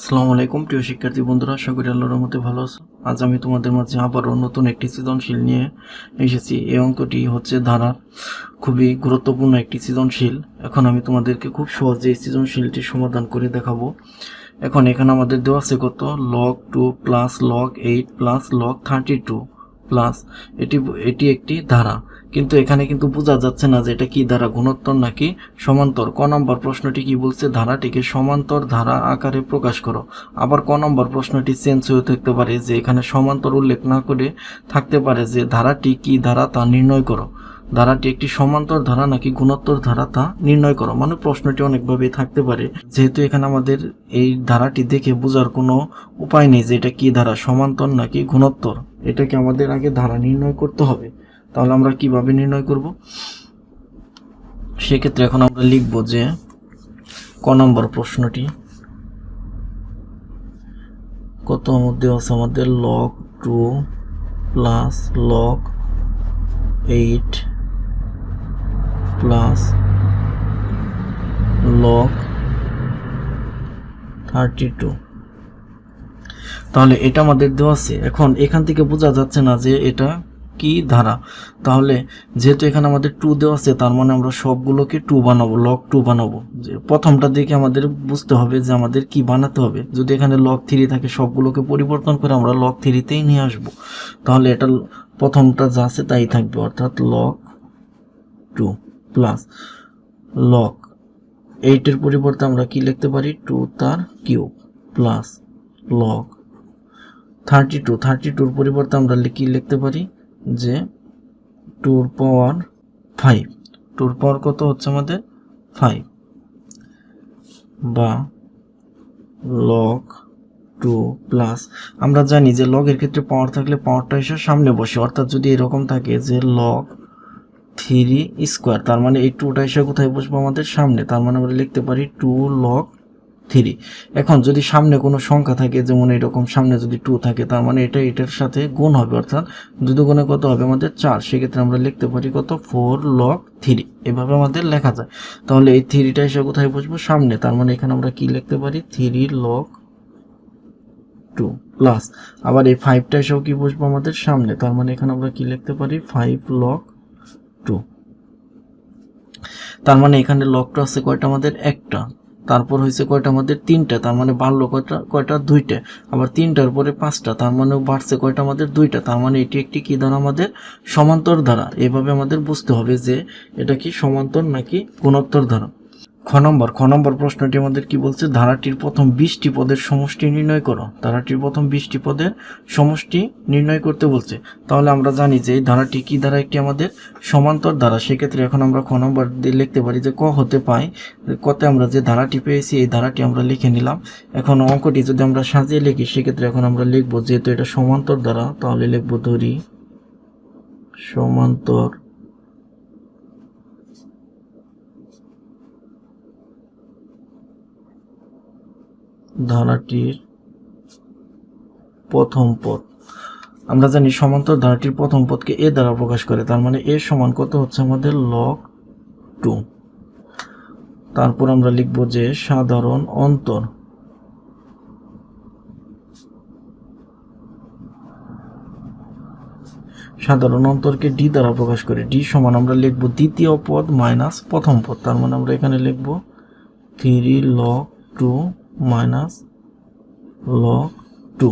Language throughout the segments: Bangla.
আসসালামু আলাইকুম, প্রিয় শিক্ষার্থী বন্ধুরা, আশা করি আল্লাহর রহমতে ভালো আছো। আজ আমি তোমাদের মাঝে আবারও নতুন একটি সৃজনশীল নিয়ে এসেছি। এই অঙ্কটি হচ্ছে ধারার খুবই গুরুত্বপূর্ণ একটি সৃজনশীল। এখন আমি তোমাদেরকে খুব সহজে এই সৃজনশীলটি সমাধান করে দেখাবো। এখন এখানে আমাদের দেওয়া আছে কত? Log two plus log eight plus log thirty two plus এটি এটি একটি ধারা। কিন্তু এখানে কিন্তু বোঝা যাচ্ছে না যে এটা কি ধারা গুণোত্তর নাকি সমান্তর। ক নম্বর প্রশ্নটি কি বলছে? ধারাটিকে সমান্তর ধারা আকারে প্রকাশ করো। আবার ক নম্বর প্রশ্নটি চেঞ্জ হয়ে থাকতে পারে যে এখানে সমান্তর উল্লেখ না করে থাকতে পারে যে ধারাটি কি ধারা তা নির্ণয় করো। ধারাটি একটি সমান্তর ধারা নাকি গুণোত্তর ধারা তা নির্ণয় করো। মানে প্রশ্নটি অনেকভাবে থাকতে পারে। যেহেতু এখানে আমাদের এই ধারাটি দেখে বোঝার কোনো উপায় নেই যে এটা কি ধারা সমান্তর নাকি গুণোত্তর। এটাকে আমাদের আগে ধারা নির্ণয় করতে হবে। তাহলে আমরা কীভাবে নির্ণয় করব? সেক্ষেত্রে এখন আমরা লিখব যে ক নম্বর প্রশ্নটি, কত মধ্যে আছে আমাদের log two plus log eight plus log thirty two তাহলে এটা আমাদের দেওয়া আছে। এখন এখান থেকে বোঝা যাচ্ছে না যে এটা কি ধারা? তাহলে যেহেতু এখানে আমাদের টু দেওয়া আছে, তার মানে আমরা সবগুলোকে টু বানাবো লক টু বানাবো। যে প্রথমটা দেখে আমাদের বুঝতে হবে যে আমাদের কি বানাতে হবে। যদি এখানে লক থ্রি থাকে, সবগুলোকে পরিবর্তন করে আমরা লক থ্রিতেই নিয়ে আসব। তাহলে এটা প্রথমটা যা আছে তাই থাকবে, অর্থাৎ লক টু প্লাস লক এইটের পরিবর্তে আমরা কি লিখতে পারি? টু তার cube plus log thirty two thirty টুর পরিবর্তে আমরা কি লিখতে পারি? যে টুর পাওয়ার ফাইভ। টুর পাওয়ার কত হচ্ছে আমাদের? ফাইভ। বা লগ টু প্লাস। আমরা জানি যে লগের ক্ষেত্রে পাওয়ার থাকলে পাওয়ারটা এসে সামনে বসে। অর্থাৎ যদি এরকম থাকে যে লগ থ্রি স্কোয়ার, তার মানে এই টুটা এসে কোথায় বসবো আমাদের? সামনে। তার মানে আমরা লিখতে পারি টু লগ থ্রি। এখন যদি সামনে কোনো সংখ্যা থাকে, যেমন এরকম সামনে যদি টু থাকে, তার মানে এটা এটার সাথে গুণ হবে, অর্থাৎ দুটো গুণে কত হবে? আমাদের চার। সেক্ষেত্রে আমরা লিখতে পারি কত? ফোর লক থ্রি এভাবে আমাদের লেখা যায়। তাহলে এই থ্রিটা এসে কোথায় বসবো? সামনে। তার মানে এখানে আমরা কি লিখতে পারি? থ্রি লক টু প্লাস আবার এই ফাইভটা এসেও কি বসবো আমাদের? সামনে। তার মানে এখানে আমরা কি লিখতে পারি? ফাইভ লগ টু তার মানে এখানে লকটা আছে কয়টা? আমাদের একটা। তারপর হয়েছে কয়টা মধ্যে তিনটা, তার মানে বাড়লো কয়টা কয়টা, দুইটা। আবার তিনটার পরে পাঁচটা, তার মানে বাড়ছে কয়টা আমাদের দুইটা। তার মানে এটি একটি কি ধারা? আমাদের সমান্তর ধারা। এভাবে আমাদের বুঝতে হবে যে এটা কি সমান্তর নাকি গুণোত্তর ধারা। খ নম্বর খ নম্বর প্রশ্নটি আমাদের কি বলছে? ধারাটির প্রথম বিশটি পদের সমষ্টি নির্ণয় করো। ধারাটির প্রথম বিশটি পদের সমষ্টি নির্ণয় করতে বলছে। তাহলে আমরা জানি যে এই ধারাটি কি ধারা? একটি আমাদের সমান্তর ধারা। সেক্ষেত্রে এখন আমরা খ নম্বর দিয়ে লিখতে পারি যে ক হতে পাই কতে আমরা যে ধারাটি পেয়েছি, এই ধারাটি আমরা লিখে নিলাম। এখন অঙ্কটি যদি আমরা সাজিয়ে লিখি, সেক্ষেত্রে এখন আমরা লিখব যেহেতু এটা সমান্তর ধারা, তাহলে লিখব ধরি সমান্তর ধারাটির প্রথম পদ। আমরা জানি সমান্তর ধারাটির প্রথম পদকে এ দ্বারা প্রকাশ করে, তার মানে এ সমান কত হচ্ছে আমাদের? লক টু তারপর আমরা লিখব যে সাধারণ অন্তর। সাধারণ অন্তরকে ডি দ্বারা প্রকাশ করে ডি সমান আমরা লিখব দ্বিতীয় পদ মাইনাস প্রথম পদ। তার মানে আমরা এখানে লিখব three log two minus log two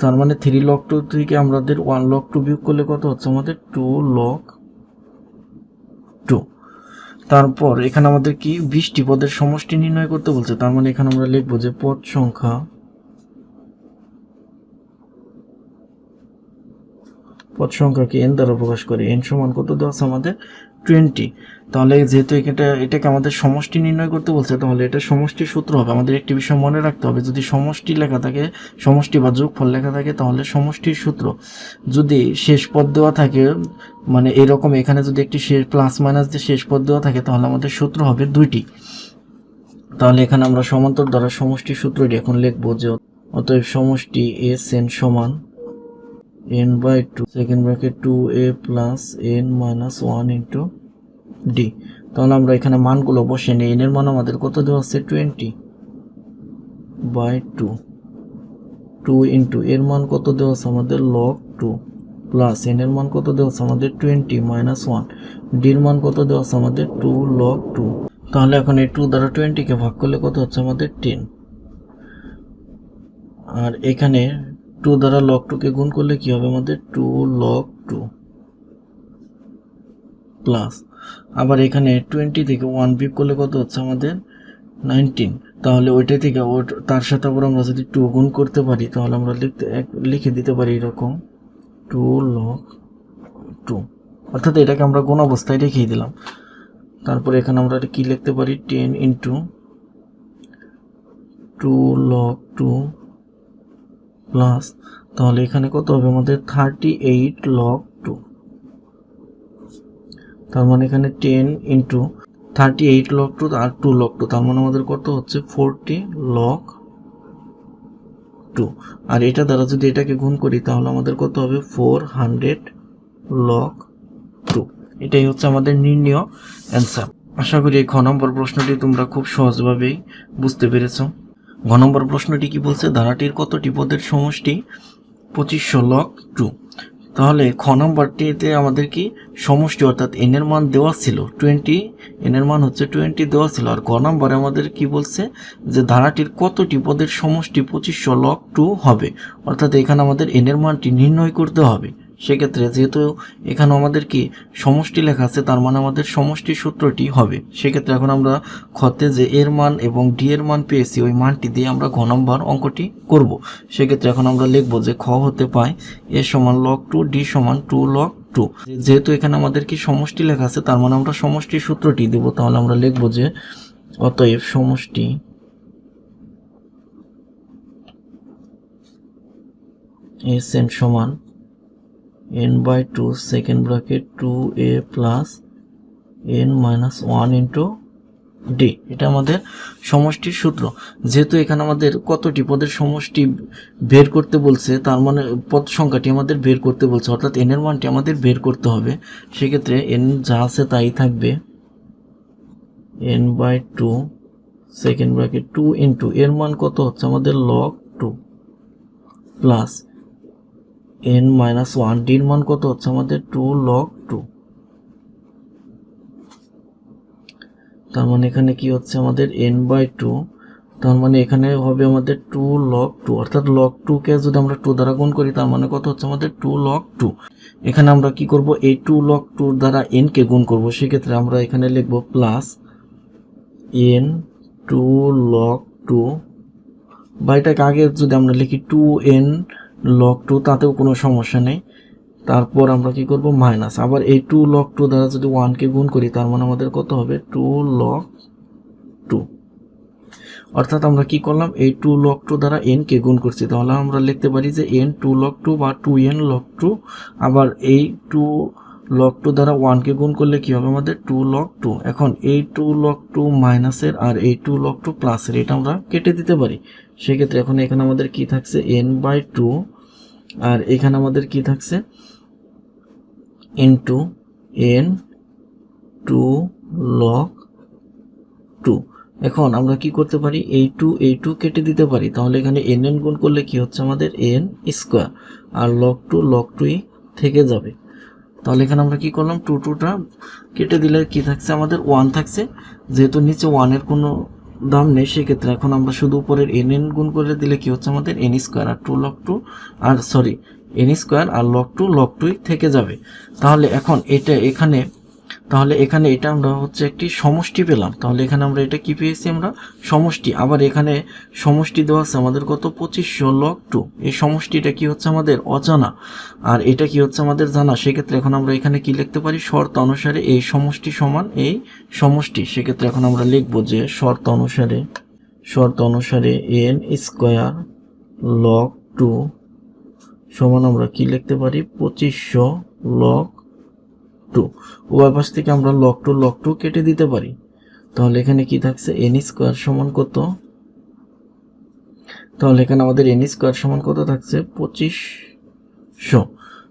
তার মানে থ্রি লক টু থেকে আমাদের ওয়ান লক টু বিয়োগ করলে কত হচ্ছে? আমাদের টু লক টু তারপর এখানে আমাদের কি? বৃষ্টি পদের সমষ্টি নির্ণয় করতে বলছে। তার মানে এখানে আমরা লিখব যে পদ সংখ্যা পদ সংখ্যাকে এন দ্বারা প্রকাশ করে এন সমান কত দেওয়া আছে আমাদের টোয়েন্টি তাহলে যেহেতু এটা এটাকে আমাদের সমষ্টি নির্ণয় করতে বলছে, তাহলে এটা সমষ্টির সূত্র হবে। আমাদের একটি বিষয় মনে রাখতে হবে, যদি সমষ্টি লেখা থাকে, সমষ্টি বা যোগফল লেখা থাকে, তাহলে সমষ্টির সূত্র। যদি শেষ পদ দেওয়া থাকে মানে এরকম এখানে যদি একটি শেষ প্লাস মাইনাস দিয়ে শেষ পদ দেওয়া থাকে, তাহলে আমাদের সূত্র হবে দুইটি। তাহলে এখানে আমরা সমান্তর দ্বারা সমষ্টির সূত্রটি এখন লিখব যে অতএব সমষ্টি এস এন সমান N by two second bracket two A plus N minus one into D তাহলে আমরা এখানে মানগুলো বসে নিই। এর মান আমাদের কত দেওয়া আছে? Twenty by two two into এর মান কত দেওয়া আছে? আমাদের লগ টু প্লাস এন এর মান কত দেওয়া আছে? আমাদের টোয়েন্টি মাইনাস ওয়ান ডির মান কত দেওয়া আছে? আমাদের টু লগ টু তাহলে এখন এই টু দ্বারা টোয়েন্টিকে ভাগ করলে কত হচ্ছে? আমাদের টেন আর এখানে টু দ্বারা লগ টুকে গুণ করলে কি হবে আমাদের? টু লগ টু প্লাস আবার এখানে টোয়েন্টি থেকে ওয়ান বিপ করলে কত হচ্ছে আমাদের? নাইনটিন তাহলে ওইটা থেকে তার সাথে আবার আমরা যদি টু গুণ করতে পারি, তাহলে আমরা লিখতে লিখে দিতে পারি এরকম টু লগ টু অর্থাৎ এটাকে আমরা গুণ অবস্থায় রেখেই দিলাম। তারপরে এখানে আমরা কি লিখতে পারি? Ten into two log two plus তাহলে এখানে কত হবে? আমাদের থার্টি এইট লগ টু তার মানে এখানে ten into thirty eight log two আর টু লগ টু তার মানে আমাদের কত হচ্ছে? ফোরটি লগ টু আর এটা দ্বারা যদি এটাকে গুণ করি, তাহলে আমাদের কত হবে? ফোর হান্ড্রেড লগ টু এটাই হচ্ছে আমাদের নির্ণয় অ্যান্সার আশা করি এই খ নম্বর প্রশ্নটি তোমরা খুব সহজভাবেই বুঝতে পেরেছ। ঘ নম্বর প্রশ্নটি কি বলছে? ধারাটির কতটি পদের সমষ্টি? পঁচিশশো লগ টু তাহলে খ নম্বরটিতে আমাদের কি সমষ্টি অর্থাৎ এন এর মান দেওয়া ছিল? টোয়েন্টি এন এর মান হচ্ছে টোয়েন্টি দেওয়া ছিল। আর গ নম্বরে আমাদের কি বলছে? যে ধারাটির কতটি পদের সমষ্টি পঁচিশশো লগ টু হবে? অর্থাৎ এখানে আমাদের এন এর মানটি নির্ণয় করতে হবে। সেক্ষেত্রে যেহেতু এখানে আমাদের কি সমষ্টি লেখা আছে, তার মানে আমাদের সমষ্টি সূত্রটি হবে। সেক্ষেত্রে এখন আমরা খতে যে এর মান এবং ডি এর মান পেয়েছি, ওই মানটি দিয়ে আমরা ঘ নম্বর অঙ্কটি করব। সেক্ষেত্রে এখন আমরা লিখব যে খ হতে পাই এ সমান লগ টু ডি সমান টু লগ টু যেহেতু এখানে আমাদের কি সমষ্টি লেখা আছে, তার মানে আমরা সমষ্টি সূত্রটি দেব। তাহলে আমরা লিখব যে অতএব সমষ্টি এস এন সমান N by two second bracket two A plus N minus one into D এটা আমাদের সমষ্টির সূত্র। যেহেতু এখানে আমাদের কতটি পদের সমষ্টি বের করতে বলছে, তার মানে পদ সংখ্যাটি আমাদের বের করতে বলছে, অর্থাৎ এন এর মানটি আমাদের বের করতে হবে। সেক্ষেত্রে এন যা আছে তাই থাকবে N by two second bracket two into এর মান কত হচ্ছে? আমাদের log two plus N minus one ডির মান কত হচ্ছে? আমাদের টু লগ টু তার মানে এখানে কি হচ্ছে? আমাদের এন বাই টু তার মানে এখানে হবে আমাদের টু লগ টু অর্থাৎ লগ টুকে যদি আমরা টু দ্বারা গুণ করি, তার মানে কত হচ্ছে? আমাদের টু লগ টু এখানে আমরা কি করব? এই টু লগ টুর দ্বারা এন কে গুণ করব। সেক্ষেত্রে আমরা এখানে লিখব plus N two log two বা এটাকে আগে যদি আমরা লিখি টু এন লগ টু তাতেও কোনো সমস্যা নেই। তারপর আমরা কি করব? মাইনাস আবার এই টু লক টু দ্বারা যদি ওয়ানকে গুণ করি, তার মানে আমাদের কত হবে? টু লক টু অর্থাৎ আমরা কি করলাম? এই টু লক টু দ্বারা এন কে গুণ করছি। তাহলে আমরা লিখতে পারি যে এন টু লক টু বা টু এন লক টু আবার এই টু লক টু দ্বারা ওয়ানকে গুণ করলে কি হবে আমাদের? টু লক টু এখন এই টু লক টু মাইনাসের আর এই টু লক টু প্লাসের এটা আমরা কেটে দিতে পারি। সেক্ষেত্রে এখন এখানে আমাদের কি থাকছে? এন বাই টু আর এখানে আমাদের কি থাকছে? Into N two log two এখন আমরা কি করতে পারি? এই টু এই টু কেটে দিতে পারি। তাহলে এখানে এন এন গুণ করলে কি হচ্ছে আমাদের? এন স্কোয়ার আর লগ টু লগ টুই থেকে যাবে। তাহলে এখানে আমরা কি করলাম? টু টুটা কেটে দিলে কি থাকছে? আমাদের ওয়ান থাকছে। যেহেতু নিচে ওয়ানের কোনো দাম নেই, সেক্ষেত্রে এখন আমরা শুধু উপরের এন এন গুণ করে দিলে কি হচ্ছে আমাদের? এন স্কোয়ার আর টু লক টু আর সরি এন স্কোয়ার আর লক টু লক টুই থেকে যাবে। তাহলে এখন এটা এখানে তাহলে এখানে এটা আমরা হচ্ছে একটি সমষ্টি পেলাম। তাহলে এখানে আমরা এটা কি পেয়েছি আমরা? সমষ্টি। আবার এখানে সমষ্টি দেওয়া আছে আমাদের কত? পঁচিশশো লক টু এই সমষ্টিটা কি হচ্ছে আমাদের? অজানা। আর এটা কি হচ্ছে আমাদের জানা? সেক্ষেত্রে এখন আমরা এখানে কি লিখতে পারি? শর্ত অনুসারে এই সমষ্টি সমান এই সমষ্টি। সেক্ষেত্রে এখন আমরা লিখব যে শর্ত অনুসারে শর্ত অনুসারে এন স্কোয়ার লক টু সমান আমরা কি লিখতে পারি? পঁচিশশো লগ টু, উভয় পাশ থেকে আমরা লক টু লক টু কেটে দিতে পারি। তাহলে এখানে কি থাকছে? এন স্কোয়ার সমান কত? তাহলে এখানে আমাদের এন স্কোয়ার সমান কত থাকছে? পঁচিশশো।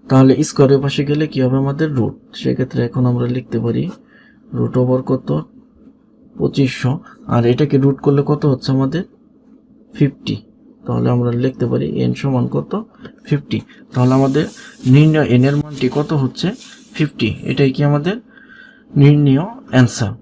তাহলে স্কোয়ারের পাশে গেলে কি হবে আমাদের রুট সেক্ষেত্রে এখন আমরা লিখতে পারি রুট ওভার কত? পঁচিশশো। আর এটাকে রুট করলে কত হচ্ছে আমাদের? ফিফটি তাহলে আমরা লিখতে পারি এন সমান কত? ফিফটি তাহলে আমাদের নির্ণয় এন এর মানটি কত হচ্ছে? ফিফটি এটাই কি আমাদের নির্ণীয় অ্যান্সার